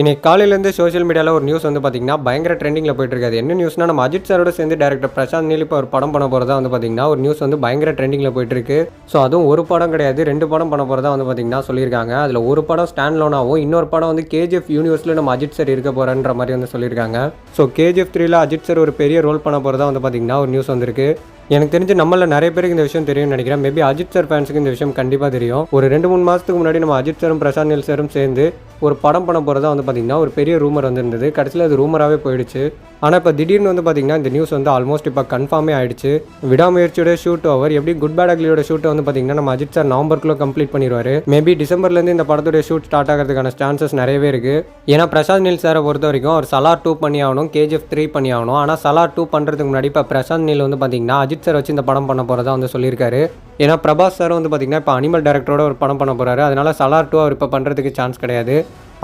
இன்னைக்கு காலையிலேருந்து சோஷியல் மீடியாவில் ஒரு நியூஸ் வந்து பார்த்தீங்கன்னா பயங்கர ட்ரெண்டிங்கில் போயிட்டு இருக்காது என்ன நியூஸ்னா நம்ம அஜித் சாரோட சேர்ந்து டேரக்டர் பிரசாந்த் நீல் இப்போ ஒரு படம் பண்ண போகிறதா வந்து பார்த்தீங்கன்னா ஒரு நியூஸ் வந்து பயங்கர ட்ரெண்டிங்கில் போயிட்டு இருக்கு. ஸோ அதுவும் ஒரு படம் கிடையாது ரெண்டு படம் பண்ண போகிறதா வந்து பார்த்தீங்கன்னா சொல்லியிருக்காங்க. அதில் ஒரு படம் ஸ்டாண்ட் லோனாகவும் இன்னொரு படம் வந்து கேஜிஎஃப் யூனிவர்ஸில் நம்ம அஜித் சார் இருக்க போகிறன்ற மாதிரி வந்து சொல்லியிருக்காங்க. ஸோ கேஜிஎஃப் த்ரீல அஜித் சார் ஒரு பெரிய ரோல் பண்ண போகிறதா வந்து பார்த்தீங்கன்னா ஒரு நியூஸ் வந்திருக்கு. எனக்கு தெரிஞ்சு நம்மள நிறைய பேருக்கு இந்த விஷயம் தெரியும்னு நினைக்கிறேன். மேபி அஜித் சார் ஃபேன்ஸுக்கு இந்த விஷயம் கண்டிப்பாக தெரியும். ஒரு ரெண்டு மூணு மாதத்துக்கு முன்னாடி நம்ம அஜித் சாரும் பிரசாந்த் நில் சாரும் சேர்ந்து ஒரு படம் பண்ண போகிறதா வந்து பார்த்திங்கன்னா ஒரு பெரிய ரூமர் வந்திருந்தது. கடைசியில் அது ரூமராகவே போயிடுச்சு. ஆனால் இப்போ திடீர்னு வந்து பார்த்தீங்கன்னா இந்த நியூஸ் வந்து ஆல்மோஸ்ட் இப்போ கன்ஃபார்மே ஆயிடுச்சு. விடாமுயற்சியோட ஷூட் ஓவர் எப்படி குட் பேட் அக்லியோட ஷூட்டை வந்து பார்த்தீங்கன்னா நம்ம அஜித் சார் நவம்பருக்குள்ள கம்ப்ளீட் பண்ணிடுவார் மேபி டிசம்பர்லேருந்து இந்த படத்துடைய ஷூட் ஸ்டார்ட் ஆகிறதுக்கான சான்சஸ் நிறையவே இருக்குது ஏன்னா பிரசாந்த் நீல் சாரை பொறுத்த வரைக்கும் அவர் சலார் டூ பண்ணி ஆகணும் கேஜிஎஃப் த்ரீ பண்ணி ஆகணும். ஆனால் சலார் டூ பண்ணுறதுக்கு முன்னாடி இப்போ பிரசாந்த் நீல் வந்து பார்த்தீங்கன்னா அஜித் சார் வச்சு இந்த படம் பண்ண போகிறதா வந்து சொல்லியிருக்காரு. ஏன்னா பிரபாஸ் சார் வந்து பார்த்தீங்கன்னா இப்போ அனிமல் டேரக்டரோட ஒரு படம் பண்ண போகிறாரு அதனால சலார் டூ அவர் இப்போ பண்ணுறதுக்கு சான்ஸ் கிடையாது.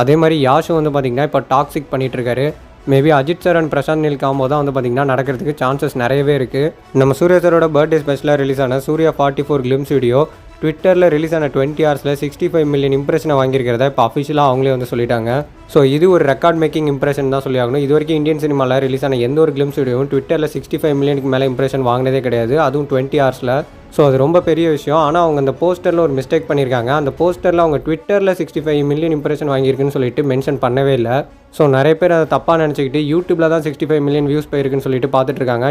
அதே மாதிரி யாஷும் வந்து பார்த்தீங்கன்னா இப்போ டாக்ஸிக் பண்ணிட்டு இருக்காரு. Maybe Ajith sir and Prashanth Neel combo தான் வந்து பார்த்தீங்கன்னா நடக்கிறதுக்கு சான்சஸ் நிறையவே இருக்குது நம்ம சூர்யா சாரோட பர்த்டே ஸ்பெஷலாக ரிலீஸ் ஆன Suriya forty four glimpse video ட்விட்டரில் ரிலீஸ் ஆன டுவெண்ட்டி ஹவர்ஸில் சிக்ஸ்டி ஃபைவ் மில்லியன் இம்ப்ரெஷனை வாங்கியிருக்கிறத இப்போ அஃபிஷியலாக அவங்களே வந்து சொல்லிட்டாங்க. ஸோ இது ஒரு ரெக்கார்ட் மேக்கிங் இம்ப்ரெஷன் தான் சொல்லி ஆகணும். இது வரைக்கும் இந்தியன் சினிமாவில் ரிலீஸ் ஆன எந்த ஒரு கிளிம்ஸ் வீடியோவும் ட்விட்டரில் சிக்ஸ்டி ஃபைவ் மில்லியனுக்கு மேலே இம்ப்ரெஷன் வாங்கினதே கிடையாது. அதுவும் டுவெண்ட்டி ஹவர்ஸில் ஸோ அது ரொம்ப பெரிய விஷயம். ஆனால் அவங்க அந்த போஸ்டரில் ஒரு மிஸ்டேக் பண்ணியிருக்காங்க அந்த போஸ்டரில் அவங்க ட்விட்டரில் சிக்ஸ்டி ஃபைவ் மில்லியன் இம்ப்ரெஷன் வாங்கியிருக்குன்னு சொல்லிட்டு மென்ஷன் பண்ணவே இல்லை. ஸோ நிறைய பேர் அதை தப்பாக நினச்சிக்கிட்டு யூடியூப்பில் தான் சிக்ஸ்டி ஃபைவ் மில்லியன் வியூஸ் போயிருக்குன்னு சொல்லிட்டு பார்த்துட்டு இருக்காங்க.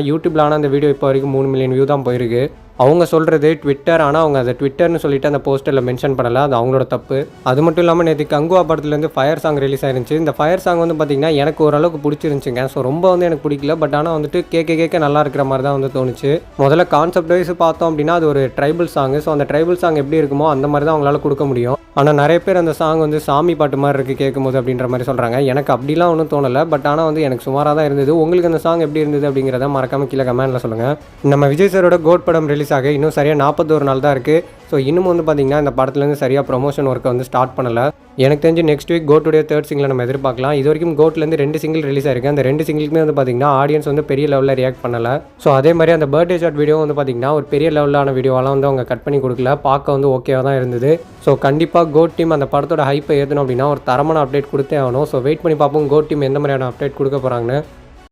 ஆனால் அந்த வீடியோ இப்போ வரைக்கும் மூணு மில்லியன் வியூ தான் போயிருக்கு. அவங்க சொல்கிறது ட்விட்டர் ஆனால் அவங்க அதை ட்விட்டர்னு சொல்லிட்டு அந்த போஸ்டரில் மென்ஷன் பண்ணலை. அது அவங்களோட தப்பு. அது மட்டும் இல்லாமல் நேற்று கங்குவா படத்துலேருந்து ஃபயர் சாங் ரிலீஸ் ஆயிருந்துச்சு. இந்த ஃபயர் சாங் வந்து பார்த்திங்கன்னா எனக்கு ஓரளவுக்கு பிடிச்சிருந்துச்சுங்க. ஸோ ரொம்ப வந்து எனக்கு பிடிக்கல. பட் ஆனால் வந்துட்டு கேட்க கேட்க நல்லா இருக்கிற மாதிரி தான் வந்து தோணுச்சு. முதல்ல கான்செப்ட் வைஸ் பார்த்தோம் அப்படின்னா அது ஒரு ட்ரைபிள் சாங் ஸோ அந்த ட்ரைபிள் சாங் எப்படி இருக்குமோ அந்த மாதிரி தான் அவங்களால கொடுக்க முடியும். ஆனால் நிறைய பேர் அந்த சாங் வந்து சாமி பாட்டு மாதிரி இருக்குது கேட்கும்போது அப்படின்ற மாதிரி சொல்கிறாங்க எனக்கு அப்படிலாம் ஒன்றும் தோணலை. பட் ஆனால் வந்து எனக்கு சுமாராக தான் இருந்தது. உங்களுக்கு அந்த சாங் எப்படி இருந்தது அப்படிங்கிறத மறக்காமல் கீழே கமெண்ட்டில் சொல்லுங்கள் நம்ம விஜய் சாரோட கோட் படம் ரிலீஸ் ஆக இன்னும் சரியாக நாற்பத்தோரு நாள் தான் இருக்குது ஸோ இன்னும் வந்து பார்த்தீங்கன்னா இந்த படத்துலேருந்து சரியாக ப்ரொமோஷன் ஒர்க்கை வந்து ஸ்டார்ட் பண்ணலை. எனக்கு தெரிஞ்சு நெக்ஸ்ட் வீக் கோட்டுடைய தேர்ட் சிங்கிளை நம்ம எதிர்பார்க்கலாம். இது வரைக்கும் கோட்லேருந்து ரெண்டு சிங்கிள் ரிலீஸ் ஆயிருக்கு. அந்த ரெண்டு சிங்கிளுக்குமே வந்து பார்த்தீங்கன்னா ஆடியன்ஸ் வந்து பெரிய லெவலில் ரியாக்ட் பண்ணலை. ஸோ அதே மாதிரி அந்த பர்த்டே ஷாட் வீடியோ வந்து பார்த்தீங்கன்னா ஒரு பெரிய லெவலான வீடியோலாம் வந்து அவங்க கட் பண்ணி கொடுக்கல. பார்க்க வந்து ஓகேவாக தான் இருந்தது. ஸோ கண்டிப்பாக கோட் டீம் அந்த படத்தோட ஹைப்பை ஏற்றணும் அப்படின்னா ஒரு தரமான அப்டேட் கொடுத்தே ஆகணும். ஸோ வெயிட் பண்ணி பார்ப்போம் கோட் டீம் எந்த மாதிரியான அப்டேட் கொடுக்க போகிறாங்கன்னு